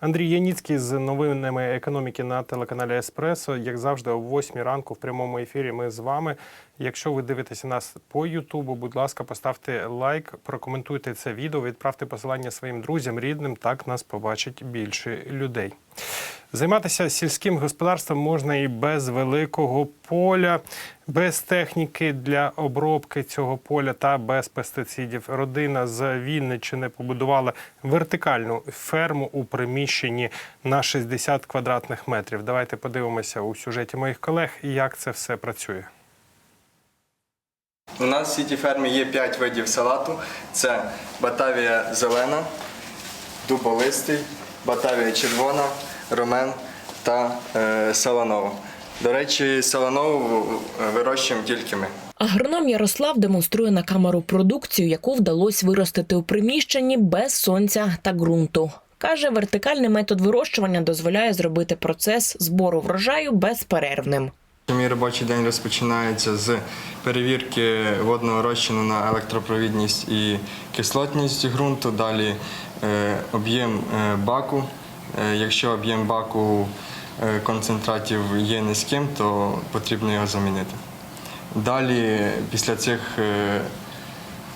Андрій Яніцький з новинами економіки на телеканалі Еспресо. Як завжди, о 8 ранку в прямому ефірі. Ми з вами. Якщо ви дивитеся нас по Ютубу, будь ласка, поставте лайк, прокоментуйте це відео, відправте посилання своїм друзям, рідним. Так нас побачить більше людей. Займатися сільським господарством можна і без великого поля, без техніки для обробки цього поля та без пестицидів. Родина з Вінниччини побудувала вертикальну ферму у приміщенні на 60 квадратних метрів. Давайте подивимося у сюжеті моїх колег, як це все працює. У нас в сіті фермі є 5 видів салату. Це батавія зелена, дуболистий, батавія червона, ромен та е, саланова. До речі, саланову е, вирощуємо тільки ми. Агроном Ярослав демонструє на камеру продукцію, яку вдалося виростити у приміщенні без сонця та ґрунту. Каже, вертикальний метод вирощування дозволяє зробити процес збору врожаю безперервним. Мій робочий день розпочинається з перевірки водного розчину на електропровідність і кислотність ґрунту. Далі е, об'єм баку. Е, якщо об'єм баку е, концентратів є низьким, то потрібно його замінити. Далі, після цих е,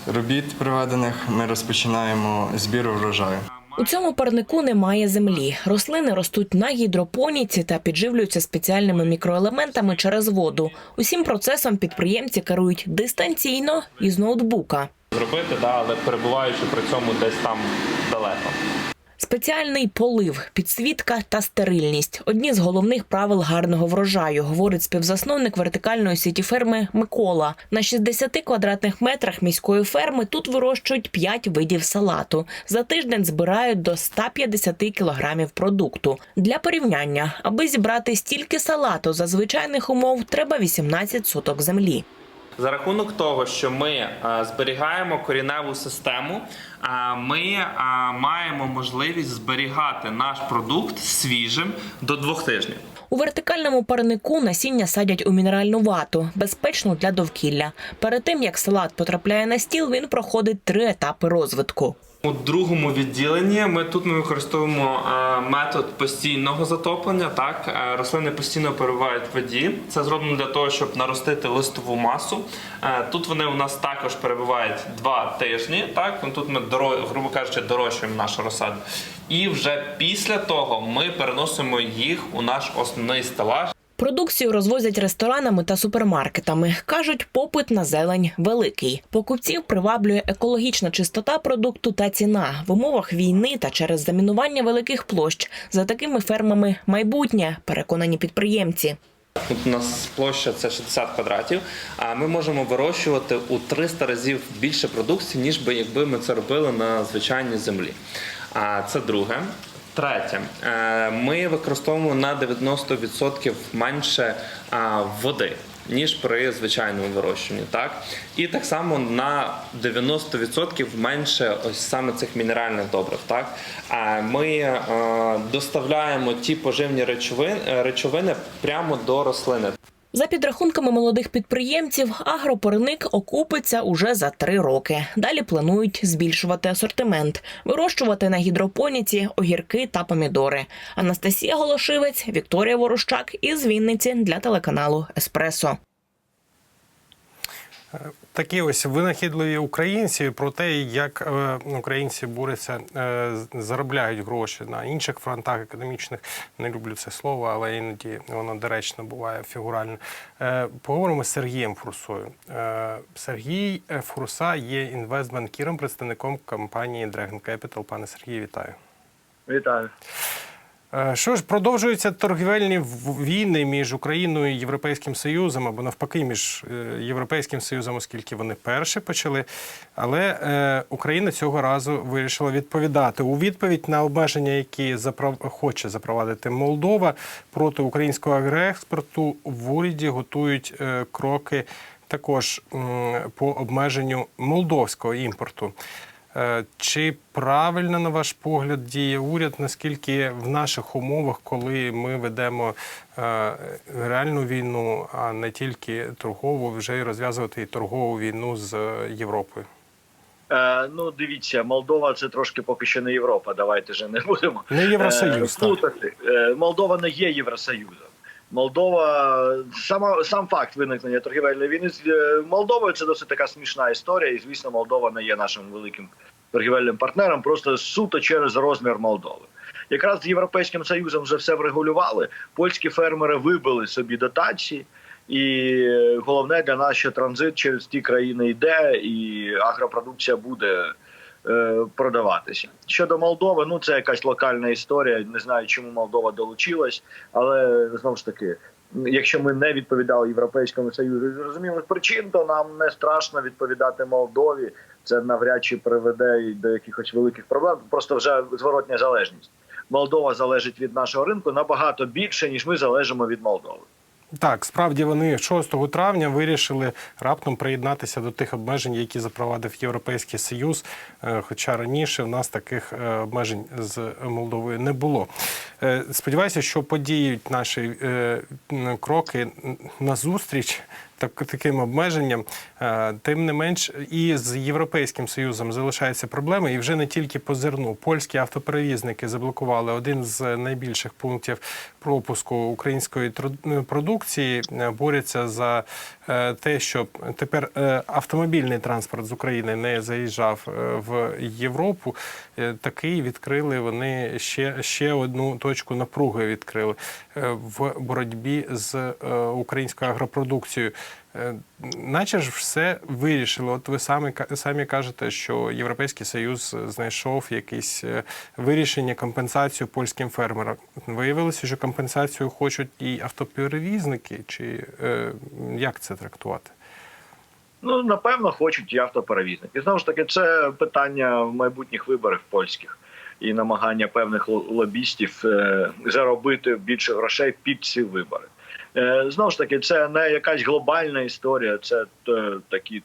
робіт проведених, ми розпочинаємо збір врожаю. У цьому парнику немає землі. Рослини ростуть на гідропоніці та підживлюються спеціальними мікроелементами через воду. Усім процесом підприємці керують дистанційно із ноутбука. зробити, да, але перебуваючи при цьому десь там далеко. Спеціальний полив, підсвітка та стерильність одні з головних правил гарного врожаю, говорить співзасновник вертикальної сіті ферми Микола. На 60 квадратних метрах міської ферми тут вирощують 5 видів салату. За тиждень збирають до 150 кілограмів продукту. Для порівняння, аби зібрати стільки салату за звичайних умов, треба 18 соток землі. За рахунок того, що ми е, зберігаємо коріневу систему, е, ми е, маємо можливість зберігати наш продукт свіжим до двох тижнів. У вертикальному парнику насіння садять у мінеральну вату, безпечну для довкілля. Перед тим як салат потрапляє на стіл, він проходить три етапи розвитку. У другому відділенні ми тут ми використовуємо е, метод постійного затоплення. Так, Е, рослини постійно перебувають в воді. Це зроблено для того, щоб наростити листову масу. Е, Тут вони у нас також перебувають два тижні. Так, тут ми грубо кажучи, дорощуємо нашу розсаду. І вже після того ми переносимо їх у наш основний стелаж. Продукцію розвозять ресторанами та супермаркетами. Кажуть, попит на зелень великий. Покупців приваблює екологічна чистота продукту та ціна в умовах війни та через замінування великих площ. За такими фермами майбутнє, переконані підприємці. Тут у нас площа це 60 квадратів, а ми можемо вирощувати у 300 разів більше продукції, ніж би якби ми це робили на звичайній землі. А це друге. Третє, Е, ми використовуємо на 90% менше води. Ніж при звичайному вирощуванні, так і так само на 90% менше ось саме цих мінеральних добрив. Так ми е, доставляємо ті поживні речовини, речовини прямо до рослини. За підрахунками молодих підприємців, агропорник окупиться уже за три роки. Далі планують збільшувати асортимент, вирощувати на гідропоніці огірки та помідори. Анастасія Голошивець, Вікторія Ворощак із Вінниці для телеканалу Еспресо. Такі ось винахідливі українці про те, як е, українці борються, е, заробляють гроші на інших фронтах економічних. Не люблю це слово, але іноді воно доречно буває фігурально. Е, поговоримо з Сергієм Фурсою. Сергій Фурса є інвестбанкіром, представником компанії Dragon Capital. Пане Сергію, вітаю. Вітаю. Е, Що ж, продовжуються торгівельні війни між Україною і Європейським Союзом, або навпаки, між е, Європейським Союзом, оскільки вони перші почали. Але е, Україна цього разу вирішила відповідати у відповідь на обмеження, які заправ... хоче запровадити Молдова проти українського агроекспорту. В уряді готують кроки також по обмеженню молдовського імпорту. Е, Чи правильно, на ваш погляд, діє уряд, наскільки в наших умовах, коли ми ведемо е, реальну війну, а не тільки торгову, вже й розв'язувати і торгову війну з Європою? Е, ну, дивіться, Молдова це трошки поки що не Європа. Давайте же не будемо Не Євросоюз, е, так. Е, Молдова не є Євросоюзом. Молдова сама сам факт виникнення торгівельної війни з е, Молдовою це досить така смішна історія. І звісно, Молдова не є нашим великим торгівельним партнером, просто суто через розмір Молдови. Якраз з Європейським Союзом вже все врегулювали. Польські фермери вибили собі дотації. І е, головне для нас, що транзит через ті країни йде, і агропродукція буде продаватися. Щодо Молдови, ну це якась локальна історія. Не знаю, чому Молдова долучилась, але знову ж таки, якщо ми не відповідали Європейському Союзу з зрозумілих причин, то нам не страшно відповідати Молдові. Це навряд чи приведе до якихось великих проблем. Просто вже зворотня залежність. Молдова залежить від нашого ринку набагато більше, ніж ми залежимо від Молдови. Так, справді вони 6 травня вирішили раптом приєднатися до тих обмежень, які запровадив Європейський Союз. Е, Хоча раніше в нас таких е, обмежень з Молдовою не було. Е, Сподіваюся, що подіють наші кроки назустріч так, таким обмеженням. Е, Тим не менш, і з Європейським Союзом залишаються проблеми, і вже не тільки по зерну. Польські автоперевізники заблокували один з найбільших пунктів пропуску української тру- продукції, е, борються за е, те, щоб тепер автомобільний транспорт з України не заїжджав в Європу. Такий відкрили вони ще, ще одну точку напруги відкрили в боротьбі з українською агропродукцією. Е, Наче ж все вирішили. От ви самі самі кажете, що Європейський Союз знайшов якесь е, вирішення компенсацію польським фермерам. Виявилося, що компенсацію хочуть і автоперевізники, чи е, як це трактувати? Ну напевно, хочуть і автоперевізники. Знову ж таки, це питання майбутніх виборів польських і намагання певних лобістів е, заробити більше грошей під ці вибори. Е, знову ж таки, це не якась глобальна історія, це е, такі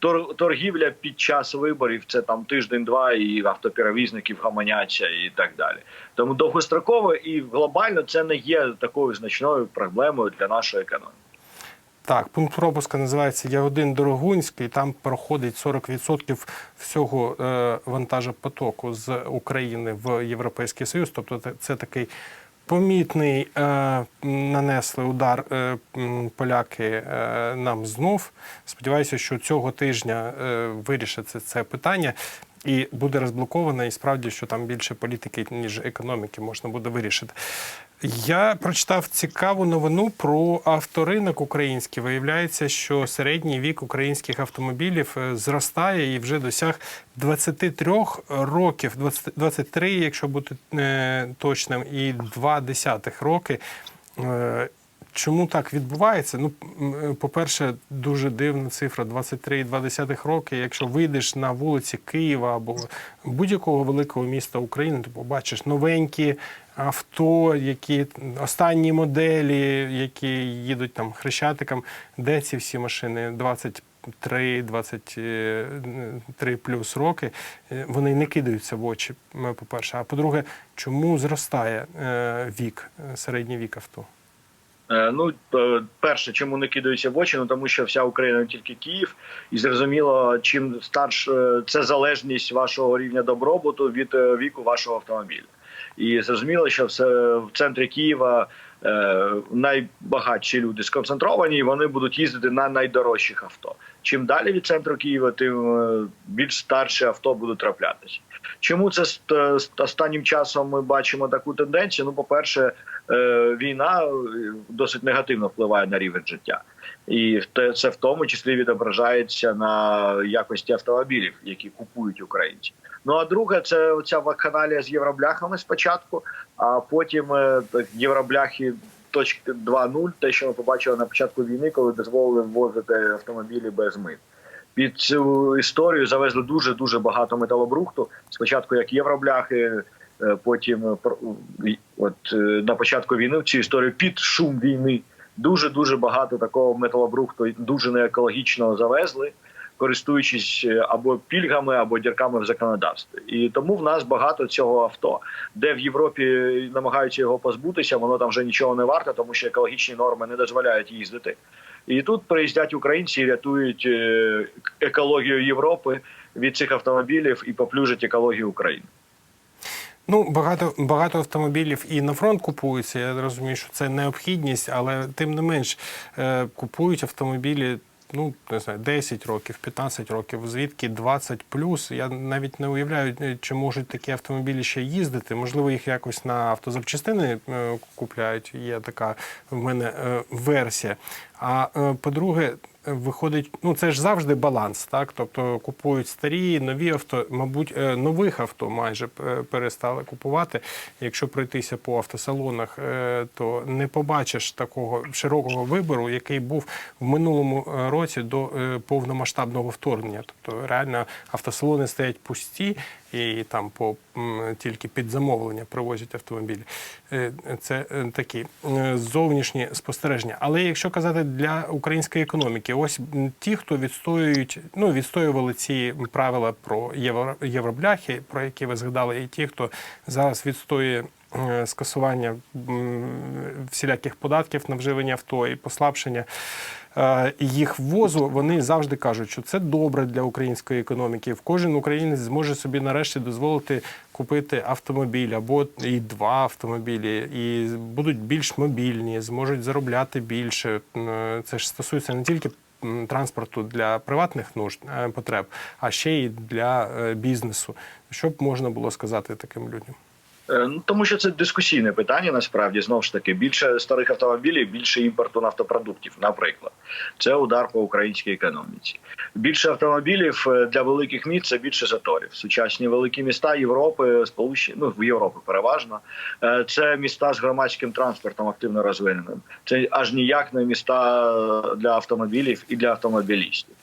тор- торгівля під час виборів. Це там тиждень-два, і автоперевізників гаманяться і так далі. Тому довгостроково і глобально це не є такою значною проблемою для нашої економіки. Так, пункт пропуска називається Ягодин Дорогунський. Там проходить 40% всього е, вантажопотоку з України в Європейський Союз. Тобто це такий помітний е, нанесли удар е, поляки е, нам знов. Сподіваюся, що цього тижня е, вирішиться це питання. І буде розблоковано, і справді, що там більше політики, ніж економіки, можна буде вирішити. Я прочитав цікаву новину про авторинок український. Виявляється, що середній вік українських автомобілів е, зростає і вже досяг 23 років, 20 23, якщо бути е, точним, і 2 десятих роки. Е, Чому так відбувається? Ну, по-перше, дуже дивна цифра 23,2 роки. Якщо вийдеш на вулиці Києва або будь-якого великого міста України, то побачиш новенькі авто, які останні моделі, які їдуть там хрещатиком. Де ці всі машини? 23, 23 плюс роки. Е, Вони не кидаються в очі, по-перше. А по-друге, чому зростає е, вік, е, середній вік авто? Е, Ну, е, перше, чому не кидаються в очі, ну тому що вся Україна тільки Київ, і зрозуміло, чим старше це залежність вашого рівня добробуту від е, віку вашого автомобіля. І зрозуміло, що все в центрі Києва е, найбагатші люди сконцентровані, і вони будуть їздити на найдорожчих авто. Чим далі від центру Києва, тим е, більш старші авто будуть траплятися. Чому це останнім часом ми бачимо таку тенденцію? Ну, по-перше, е, війна досить негативно впливає на рівень життя, і це в тому числі відображається на якості автомобілів, які купують українці. Ну а друге, це ця вакханалія з євробляхами спочатку, а потім е, євробляхи. Точки 2.0, те, що ми побачили на початку війни, коли дозволили ввозити автомобілі без мит. Під цю історію завезли дуже дуже багато металобрухту. Спочатку як євробляхи, е, потім е, от на початку війни в цю історію під шум війни дуже дуже багато такого металобрухту дуже неекологічного завезли, користуючись е, або пільгами, або дірками в законодавстві. І тому в нас багато цього авто, де в Європі намагаються його позбутися, воно там вже нічого не варте, тому що екологічні норми не дозволяють їздити. І тут приїздять українці і рятують е, екологію Європи від цих автомобілів і поплюжить екологію України. Ну, багато багато автомобілів і на фронт купуються. Я розумію, що це необхідність, але тим не менш е, купують автомобілі. Ну, не знаю, 10 років, 15 років, звідки 20 плюс. Я навіть не уявляю, е, чи можуть такі автомобілі ще їздити. Можливо, їх якось на автозапчастини е, купляють. Є така в мене версія. А е, по-друге, е, виходить, ну це ж завжди баланс, так? Тобто купують старі, нові авто, мабуть, е, нових авто майже перестали купувати. Якщо пройтися по автосалонах, то не побачиш такого широкого вибору, який був в минулому році до повномасштабного вторгнення. Тобто реально автосалони стоять пусті і там по тільки під замовлення привозять автомобілі. Е, Це е, такі е, зовнішні спостереження. Але якщо казати для української економіки, ось ті, хто відстоюють, ну відстоювали ці правила про євро, євробляхи, про які ви згадали, і ті, хто зараз відстоює. Е, Скасування всіляких податків на вживання авто і послабшення е, їх ввозу, вони завжди кажуть, що це добре для української економіки. Кожен українець зможе собі нарешті дозволити купити автомобіль або і два автомобілі, і будуть більш мобільні, зможуть заробляти більше. Е, Це ж стосується не тільки транспорту для приватних нужд потреб, а ще й для бізнесу. Що б можна було сказати таким людям? Е, Ну, тому що це дискусійне питання. Насправді знову ж таки більше старих автомобілів, більше імпорту нафтопродуктів. Наприклад, це удар по українській економіці. Більше автомобілів е, для великих міст це більше заторів. Сучасні великі міста Європи, сполучені ну в Європі переважно. е, Це міста з громадським транспортом активно розвиненим. Це аж ніяк не міста для автомобілів і для автомобілістів.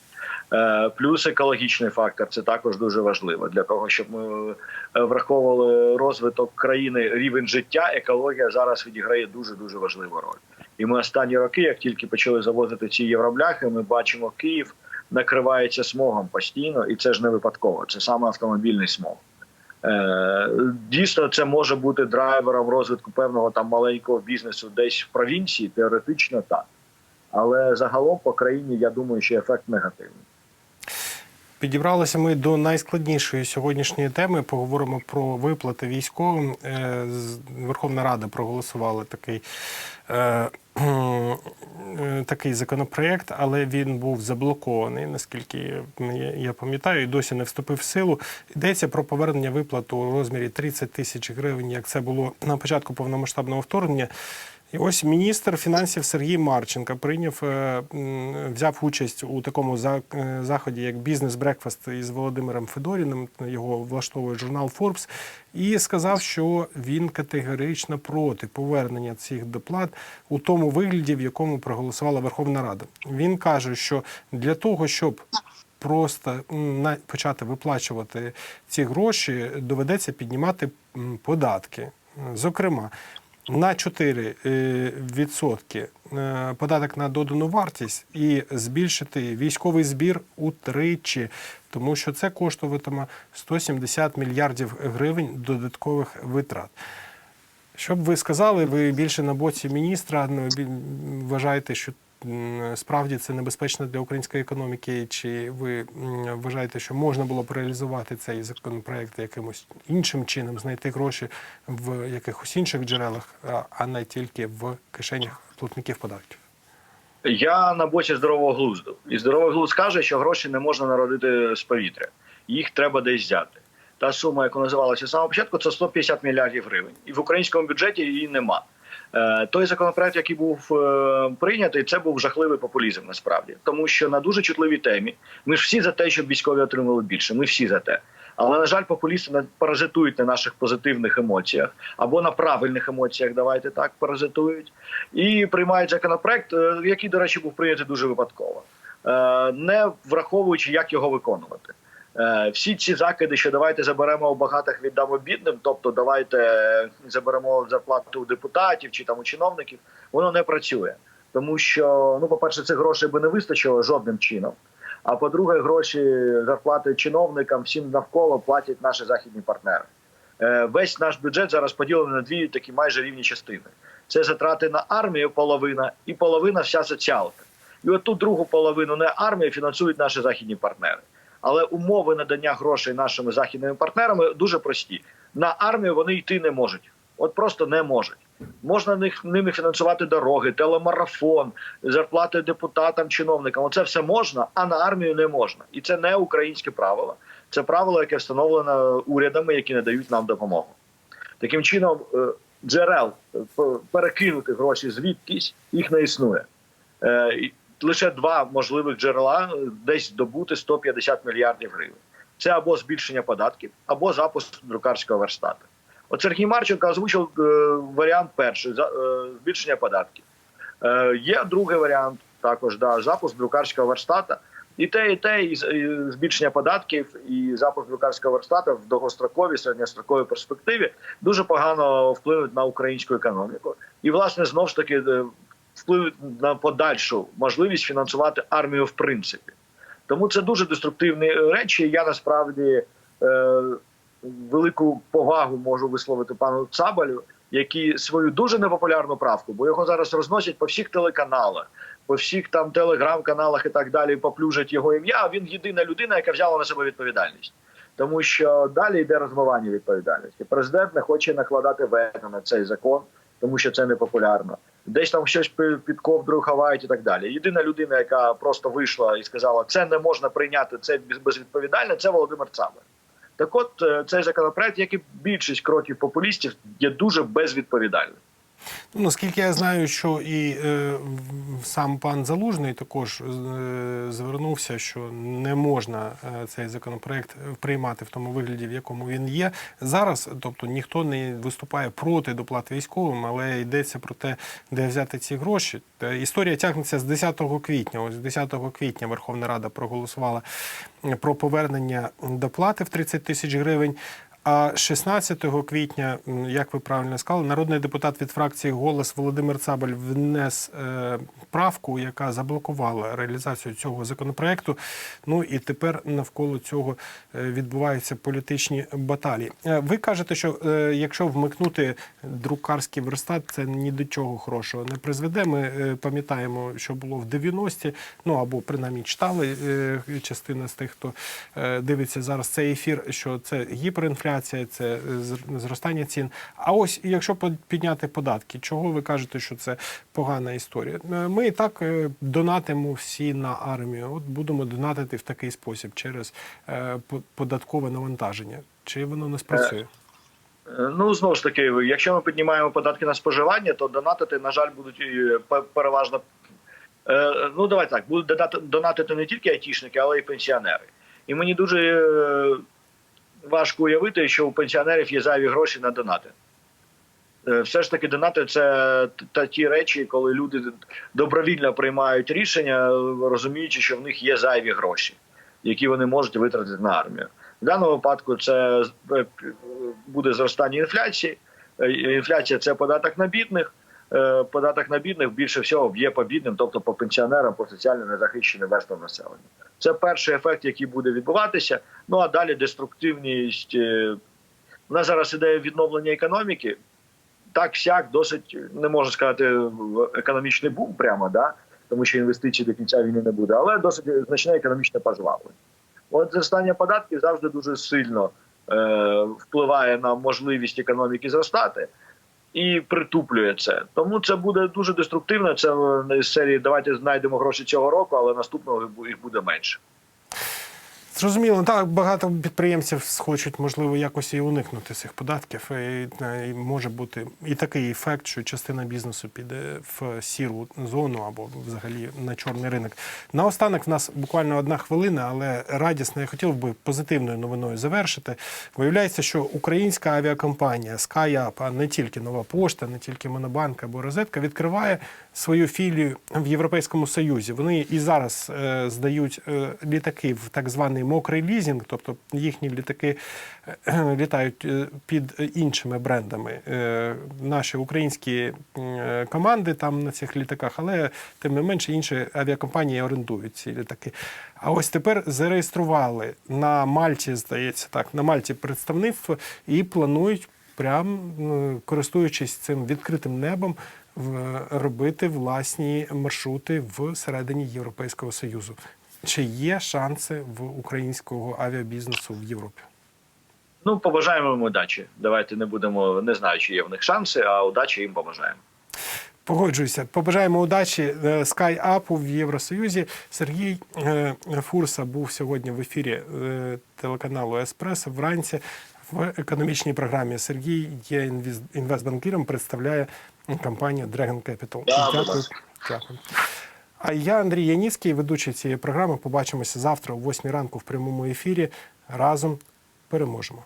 Е, Плюс екологічний фактор це також дуже важливо для того, щоб ми е, враховували розвиток країни, рівень життя. Екологія зараз відіграє дуже дуже важливу роль. І ми останні роки, як тільки почали завозити ці євробляхи, ми бачимо Київ накривається смогом постійно, і це ж не випадково. Це саме автомобільний смог. Е, Дійсно, це може бути драйвером розвитку певного там маленького бізнесу десь в провінції, теоретично так. Але загалом по країні я думаю, що ефект негативний. Підібралися ми до найскладнішої сьогоднішньої теми. Поговоримо про виплати військовим. Е, Верховна Рада проголосувала такий, е, е, такий законопроект, але він був заблокований, наскільки я- пам'ятаю, і досі не вступив в силу. Йдеться про повернення виплат у розмірі 30 тисяч гривень, як це було на початку повномасштабного вторгнення. І ось міністр фінансів Сергій Марченко прийняв, е, взяв участь у такому е, заході, як бізнес-брекфаст із Володимиром Федоріним. Його влаштовує журнал Forbes, і сказав, що він категорично проти повернення цих доплат у тому вигляді, в якому проголосувала Верховна Рада. Він каже, що для того, щоб просто почати виплачувати ці гроші, доведеться піднімати податки. Зокрема, на 4 е, відсотки е, податок на додану вартість і збільшити військовий збір утричі, тому що це коштуватиме 170 мільярдів гривень додаткових витрат. Що б ви сказали, ви більше на боці міністра ну, вважаєте, що справді це небезпечно для української економіки, чи ви вважаєте, що можна було б реалізувати цей законопроект якимось іншим чином, знайти гроші в якихось інших джерелах, а- не тільки в кишенях платників податків? Я на боці здорового глузду. І здоровий глузд каже, що гроші не можна народити з повітря. Їх треба десь взяти. Та сума, яку називалася з самого початку, це 150 мільярдів гривень. І в українському бюджеті її нема. Е, Той законопроект, який був е, прийнятий, це був жахливий популізм насправді, тому що на дуже чутливій темі ми ж всі за те, щоб військові отримали більше. Ми всі за те. Але на жаль, популісти паразитують на наших позитивних емоціях або на правильних емоціях. Давайте так паразитують і приймають законопроект, е, який, до речі, був прийнятий дуже випадково, не враховуючи, як його виконувати. Е, Всі ці закиди, що давайте заберемо у багатих, віддамо бідним, тобто давайте е, заберемо зарплату у депутатів чи там у чиновників, воно не працює. Тому що, ну, по-перше, цих грошей би не вистачило жодним чином. А по-друге, гроші зарплати чиновникам всім навколо платять наші західні партнери. Е, Весь наш бюджет зараз поділений на дві такі майже рівні частини. Це затрати на армію половина і половина вся соціалка. І от ту другу половину не армія фінансують наші західні партнери. Але умови надання грошей нашими західними партнерами дуже прості. На армію вони йти не можуть. От просто не можуть. Можна них ними фінансувати дороги, телемарафон, зарплати депутатам, чиновникам. Оце все можна, а на армію не можна. І це не українське правило. Це правило, яке встановлено урядами, які надають нам допомогу. Таким чином, е, джерел е, перекинути гроші звідкись їх не існує. Е, Лише два можливих джерела е, десь добути 150 мільярдів гривень. Це або збільшення податків, або запуск друкарського верстата. От Сергій Марченко озвучив е, варіант перший за- е, збільшення податків. Е, є другий варіант, також да, запуск друкарського верстата. І те, і те, і збільшення податків, і запуск друкарського верстата в довгостроковій, середньостроковій перспективі дуже погано впливають на українську економіку. І, власне, знов ж таки е, впливають на подальшу можливість фінансувати армію в принципі. Тому це дуже деструктивні речі. Я насправді е, велику повагу можу висловити пану Цабалю, який свою дуже непопулярну правку, бо його зараз розносять по всіх телеканалах, по всіх там телеграм-каналах і так далі. Поплюжать його ім'я. А він єдина людина, яка взяла на себе відповідальність. Тому що далі йде розмивання відповідальності. Президент не хоче накладати вето на цей закон, тому що це не популярно. Десь там щось під ковдрою ховають і так далі. Єдина людина, яка просто вийшла і сказала, це не можна прийняти, це без- безвідповідально, це Володимир Цабер. Так от е, цей законопроект, як і більшість кроків популістів, є дуже безвідповідальним. Ну, наскільки я знаю, що і е, сам пан Залужний також е, звернувся, що не можна е, цей законопроект приймати в тому вигляді, в якому він є зараз. Тобто ніхто не виступає проти доплат військовим, але йдеться про те, де взяти ці гроші. Історія тягнеться з 10 квітня. Ось 10 квітня Верховна Рада проголосувала е, про повернення доплати в 30 тисяч гривень. А 16 квітня, як ви правильно сказали, народний депутат від фракції Голос Володимир Цабаль внес е, правку, яка заблокувала реалізацію цього законопроекту. Ну і тепер навколо цього е, відбуваються політичні баталії. Е, ви кажете, що якщо вмикнути друкарський верстат, це ні до чого хорошого не призведе. Ми пам'ятаємо, що було в 90-ті, ну або принаймні читали частина з тих, хто дивиться зараз цей ефір, що це гіперінфляція, це е, зростання цін. А ось якщо підняти податки, чого ви кажете, що це погана історія? Е, Ми і так е, донатимо всі на армію. От будемо донатити в такий спосіб через податкове навантаження. Чи воно не спрацює? Ну знову ж таки, якщо ми піднімаємо податки на споживання, то донатити, на жаль, будуть переважно. Ну давайте так, будуть донатити не тільки айтішники, але й пенсіонери. І мені дуже важко уявити, що у пенсіонерів є зайві гроші на донати. Е, Все ж таки, донати це та ті речі, коли люди добровільно приймають рішення, розуміючи, що в них є зайві гроші, які вони можуть витратити на армію. В даному випадку це е, буде зростання інфляції. Е, Інфляція це податок на бідних. Е, Податок на бідних більше всього б'є по бідним, тобто по пенсіонерам, по соціально незахищеним верствам населення. Це перший ефект, який буде відбуватися. Ну а далі деструктивність. е, У нас зараз іде відновлення економіки. Так сяк досить не можна сказати економічний бум прямо, да тому що інвестицій до кінця війни не буде, але досить значне економічне пожвавлення. От зростання податків завжди дуже сильно е, впливає на можливість економіки зростати і притуплює це. Тому це буде дуже деструктивно. Це е, з серії давайте знайдемо гроші цього року, але наступного їх буде менше. Зрозуміло, так багато підприємців схочуть, можливо, якось і уникнути цих податків. І, е, і може бути і такий ефект, що частина бізнесу піде в сіру зону або взагалі на чорний ринок. Наостанок в нас буквально одна хвилина, але радісно. Я хотів би позитивною новиною завершити. Виявляється, що українська авіакомпанія SkyUp, а не тільки нова пошта, не тільки Монобанк або Розетка, відкриває свою філію в Європейському Союзі. Вони і зараз е, здають е, літаки в так званий мокрий лізінг, тобто їхні літаки е, літають е, під іншими брендами. Е, наші українські команди там на цих літаках, але тим не менше інші авіакомпанії орендують ці літаки. А ось тепер зареєстрували на Мальті, здається, так, на Мальті представництво і планують прям е, користуючись цим відкритим небом, робити власні маршрути всередині Європейського Союзу. Чи є шанси в українського авіабізнесу в Європі? Ну, побажаємо їм удачі. Давайте не будемо, не знаю, чи є в них шанси, а удачі їм побажаємо. Погоджуюся. Побажаємо удачі е, SkyUp в Євросоюзі. Сергій е, Фурса був сьогодні в ефірі е, телеканалу Еспресо вранці в економічній програмі. Сергій є інвестбанкіром, представляє компанію Dragon Capital. Да, Дякую. Дякую. А я, Андрій Яніцький, ведучий цієї програми. Побачимося завтра о 8 ранку в прямому ефірі. Разом переможемо.